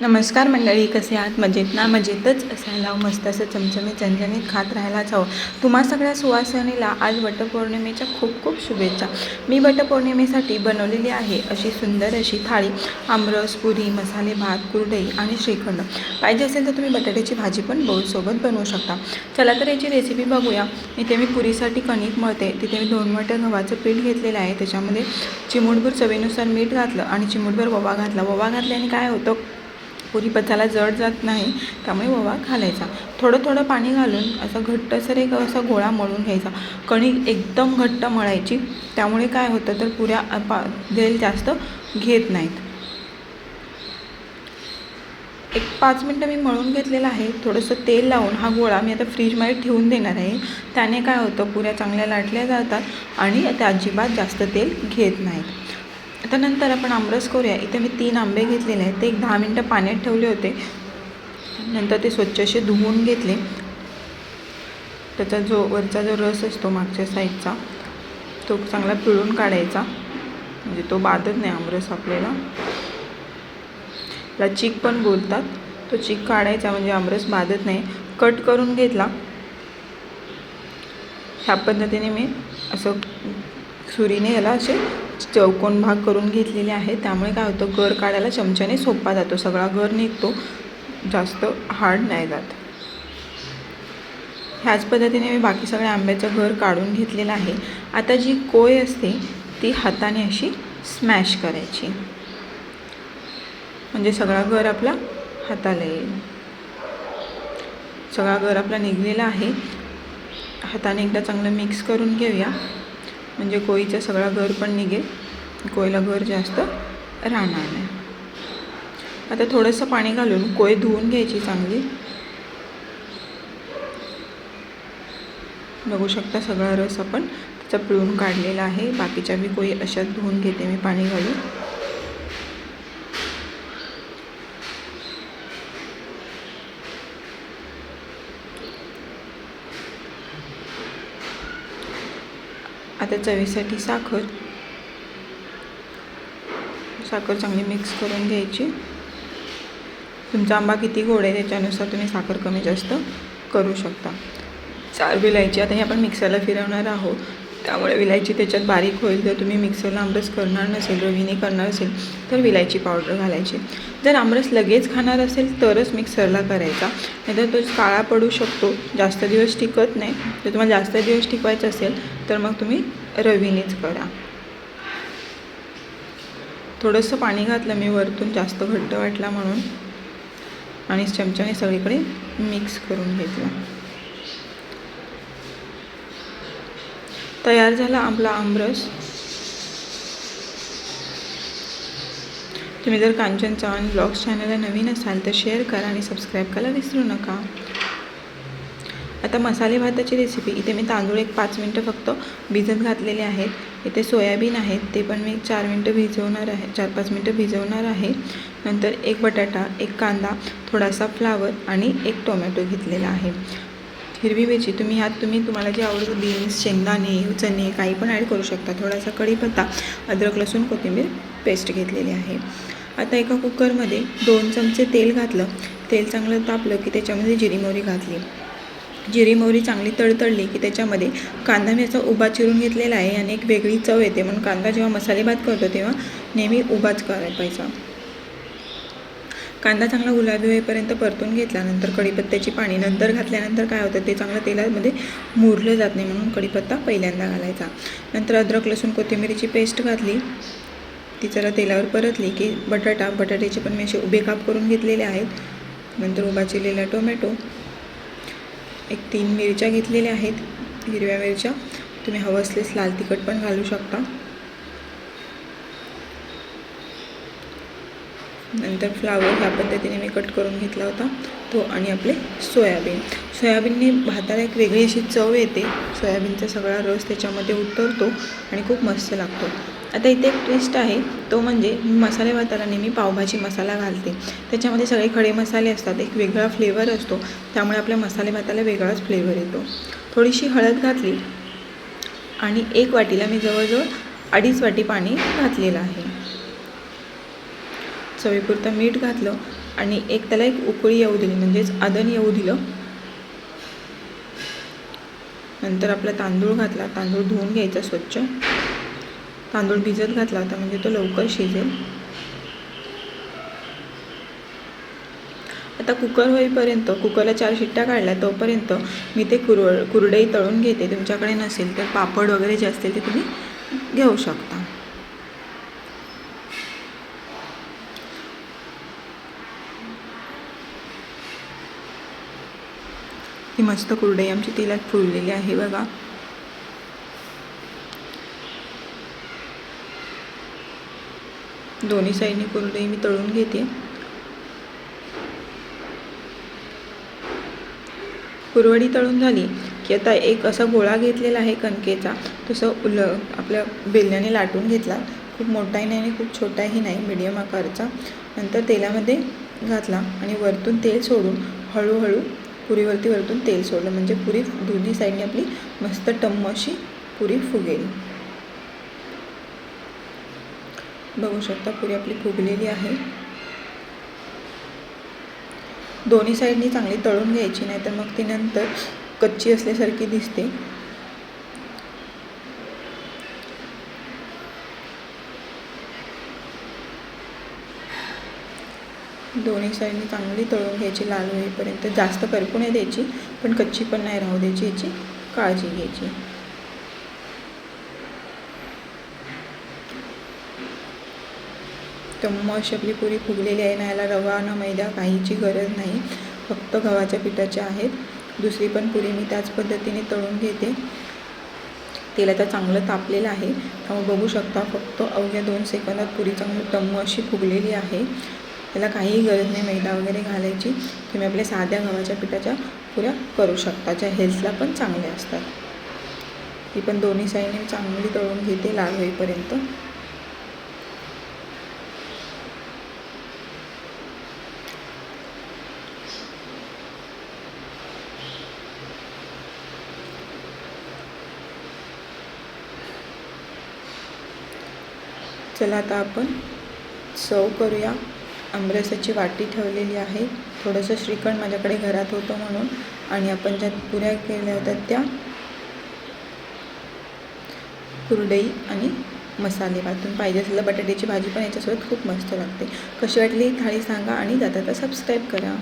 नमस्कार मंडळी कसे आहात? मजेत ना? मजेतच असायला हवं, मस्त असं चमचमीत चमचमीत खात राहायलाच हवं. तुम्हा सगळ्या सुवासनीला आज वटपौर्णिमेच्या खूप खूप शुभेच्छा. मी वटपौर्णिमेसाठी बनवलेली आहे अशी सुंदर अशी थाळी. आमरस पुरी मसाले भात कुरडई आणि श्रीखंड. पाहिजे असेल तर तुम्ही बटाट्याची भाजी पण बोलसोबत बनवू शकता. चला तर याची रेसिपी बघूया. इथे मी पुरीसाठी कणिक मळते. तिथे मी दोन वाट्या गव्हाचं पीठ घेतलेलं आहे. त्याच्यामध्ये चिमूटभर चवीनुसार मीठ घातलं आणि चिमूटभर ववा घातला. ववा घातल्याने काय होतं? पुरी पचायला जड जात नाही त्यामुळे ओवा घालायचा. थोडं थोडं पाणी घालून असं घट्टसर एक असा गोळा मळून घ्यायचा. कणिक एकदम घट्ट मळायची. त्यामुळे काय होतं तर पुऱ्या पा तेल जास्त घेत नाहीत. एक पाच मिनटं मी मळून घेतलेलं आहे. थोडंसं तेल लावून हा गोळा मी आता फ्रीजमध्ये ठेवून देणार आहे. त्याने काय होतं पुऱ्या चांगल्या लाटल्या जातात आणि त्या अजिबात जास्त तेल घेत नाहीत. आता नंतर आपण आमरस करूया. इथे मी तीन आंबे घेतलेले आहेत. ते एक दहा मिनटं पाण्यात ठेवले होते. नंतर ते स्वच्छ असे धुवून घेतले. त्याचा जो वरचा जो रस असतो मागच्या साईडचा तो चांगला पिळून काढायचा. म्हणजे तो बाधत नाही आमरस आपल्याला. त्याला चीक पण बोलतात. तो चीक काढायचा म्हणजे आमरस बाधत नाही. कट करून घेतला. ह्या पद्धतीने मी असं सुरीने याला असे चौकोन भाग करून घेतलेले आहे. त्यामुळे काय होतं गर काढायला चमच्याने सोपा जातो. सगळा गर निघतो. जास्त हार्ड नाही जात. ह्याच पद्धतीने मी बाकी सगळ्या आंब्याचं घर काढून घेतलेलं आहे. आता जी कोय असते ती हाताने अशी स्मॅश करायची. म्हणजे सगळा घर आपला हाताला येईल. सगळा घर आपला निघलेला आहे. हाताने एकदा चांगलं मिक्स करून घेऊया. म्हणजे कोळीचं सगळा घर पण निघेल. कोळीला घर जास्त राहणार नाही. आता थोडंसं पाणी घालून कोय धुवून घ्यायची चांगली. बघू शकता सगळा रस आपण त्याचा पिळून काढलेला आहे. बाकीच्या बी कोळी अशाच धुवून घेते मी पाणी घालून. आता चवीसाठी साखर. साखर चांगली मिक्स करून घ्यायची. तुमचा आंबा किती गोड आहे त्याच्यानुसार तुम्ही साखर कमी जास्त करू शकता. चार विलायची आता हे आपण मिक्सरला फिरवणार आहोत. त्यामुळे विलायची त्याच्यात बारीक होईल जर तुम्ही मिक्सरला आमरस करणार नसेल रवीने करणार असेल तर विलायची पावडर घालायची. जर आमरस लगेच खाणार असेल तरच मिक्सरला करायचा. नाहीतर तो काळा पडू शकतो जास्त दिवस टिकत नाही. जर तुम्हाला जास्त दिवस टिकवायचं असेल तर मग तुम्ही रवीनेच करा. थोडंसं पाणी घातलं मी वरतून जास्त घट्ट वाटला म्हणून. आणि चमच्याने सगळीकडे मिक्स करून घेतलं. तयार झाला आपला आमरस. तुम्ही जर कांचन चव्हाण ब्लॉग्स चॅनलला नवीन असाल तर शेअर करा आणि सबस्क्राईब करायला विसरू नका. आता मसाले भाताची रेसिपी इथे मी तांदूळ एक पाच मिनटं फक्त भिजत घातलेले आहेत. इथे सोयाबीन आहेत. ते पण मी चार मिनटं भिजवणार आहे. चार पाच मिनटं भिजवणार आहे. नंतर एक बटाटा एक कांदा थोडासा फ्लावर आणि एक टोमॅटो घेतलेला आहे. हिरवी मिरची तुम्ही ह्यात तुम्ही तुम्हाला जे आवडतं बीन्स शेंगदाणे चणे काही पण ॲड करू शकता. थोडासा कढीपत्ता अद्रक लसूण कोथिंबीर पेस्ट घेतलेली आहे. आता एका कुकरमध्ये दोन चमचे तेल घातलं. तेल चांगलं तापलं की त्याच्यामध्ये जिरी मोहरी घातली. जिरी मोहरी चांगली तडतडली की त्याच्यामध्ये कांदा मी असा उभा चिरून घेतलेला आहे आणि एक वेगळी चव येते. म्हणून कांदा जेव्हा मसाले भात करतो तेव्हा नेहमी उभाच करायला पाहिजे कांदा चांगला गुलाबी होईपर्यंत परतून घेतल्यानंतर कढीपत्त्याची पाणी नंतर घातल्यानंतर काय होतं ते चांगलं तेलामध्ये मुरलं जात नाही म्हणून कढीपत्ता पहिल्यांदा घालायचा. नंतर अद्रक लसूण कोथिंबिरीची पेस्ट घातली. ती जरा तेलावर परतली की बटाटा बटाट्याचे पण मी असे उभे काप करून घेतलेले आहेत. नंतर उभा चिरलेला टोमॅटो एक तीन मिरच्या घेतलेल्या आहेत. हिरव्या मिरच्या तुम्ही हवं असलेस लाल तिखट पण घालू शकता. नंतर फ्लावर ह्या पद्धतीने मी कट करून घेतला होता. तो आणि आपले सोयाबीन. सोयाबीनने भाताला एक वेगळी अशी चव येते. सोयाबीनचा सगळा रस त्याच्यामध्ये उतरतो आणि खूप मस्त लागतो. आता इथे एक ट्विस्ट आहे. तो म्हणजे मी मसाले भाताला नेहमी पावभाजी मसाला घालते. त्याच्यामध्ये सगळे खडे मसाले असतात. एक वेगळा फ्लेवर असतो. त्यामुळे आपल्या मसाले भाताला वेगळाच फ्लेवर येतो. थोडीशी हळद घातली. आणि एक वाटीला मी जवळजवळ अडीच वाटी पाणी घातलेलं आहे. चवीपुरतं मीठ घातलं आणि एक त्याला एक उकळी येऊ दिली म्हणजेच आदन येऊ दिलं. नंतर आपला तांदूळ घातला तांदूळ धुवून घ्यायचा स्वच्छ. तांदूळ भिजत घातला होता म्हणजे तो लवकर शिजेल. आता कुकर होईपर्यंत कुकरला चार शिट्ट्या काढल्या तोपर्यंत मी ते कुरड कुरडई तळून घेते. तुमच्याकडे नसेल तर पापड वगैरे जे असतील ते तुम्ही घेऊ शकता. ही मस्त कुरडई आमची तेलात फुललेली आहे बघा. दोन्ही साईडने कुरडई मी तळून घेते. कुरवडी तळून झाली की आता एक असा गोळा घेतलेला आहे कणकेचा. तसं उल आपल्या बेलण्याने लाटून घेतला. खूप मोठाही नाही आणि खूप छोटाही नाही मिडियम आकारचा. नंतर तेलामध्ये घातला आणि वरतून तेल सोडून हळूहळू पुरीवरती वरतून तेल सोडलं. म्हणजे पुरी दोन्ही साईडने आपली मस्त टम्म अशी पुरी फुगेल. बघू शकता पुरी आपली फुगलेली आहे. दोन्ही साईडनी चांगली तळून घ्यायची नाही तर मग ती नंतर कच्ची असल्यासारखी दिसते. दोन्ही साईडनी चांगली तळून घ्यायची लाल होईपर्यंत जास्त करपू नाही द्यायची पण कच्ची पण नाही राहू द्यायची याची काळजी घ्यायची. टम्म अशी आपली पुरी फुगलेली आहे ना याला रवा ना मैदा काहीची गरज नाही फक्त गव्हाच्या पिठाच्या आहेत. दुसरी पण पुरी मी त्याच पद्धतीने तळून घेते. तेल आता चांगलं तापलेलं आहे त्यामुळे बघू शकता फक्त अवघ्या दोन सेकंदात पुरी चांगली टम्म अशी फुगलेली आहे. त्याला काहीही गरज नाही मैदा वगैरे घालायची तुम्ही आपल्या साध्या गव्हाच्या पिठाच्या पुऱ्या करू शकता ज्या हेल्थला पण चांगल्या असतात. ती पण दोन्ही साईडने चांगली तळून घेते लाल होईपर्यंत. चला आता आपण सर्व करूया. आमरसाची वाटी ठेवलेली आहे. थोडंसं श्रीखंड माझ्याकडे घरात होतं म्हणून आणि आपण ज्या पुऱ्या केल्या होत्या त्या कुरडई आणि मसाले वाटून पाहिजे असलेलं बटाट्याची भाजी पण याच्यासोबत खूप मस्त लागते. कशी वाटली थाळी सांगा आणि जाता तर सबस्क्राईब करा.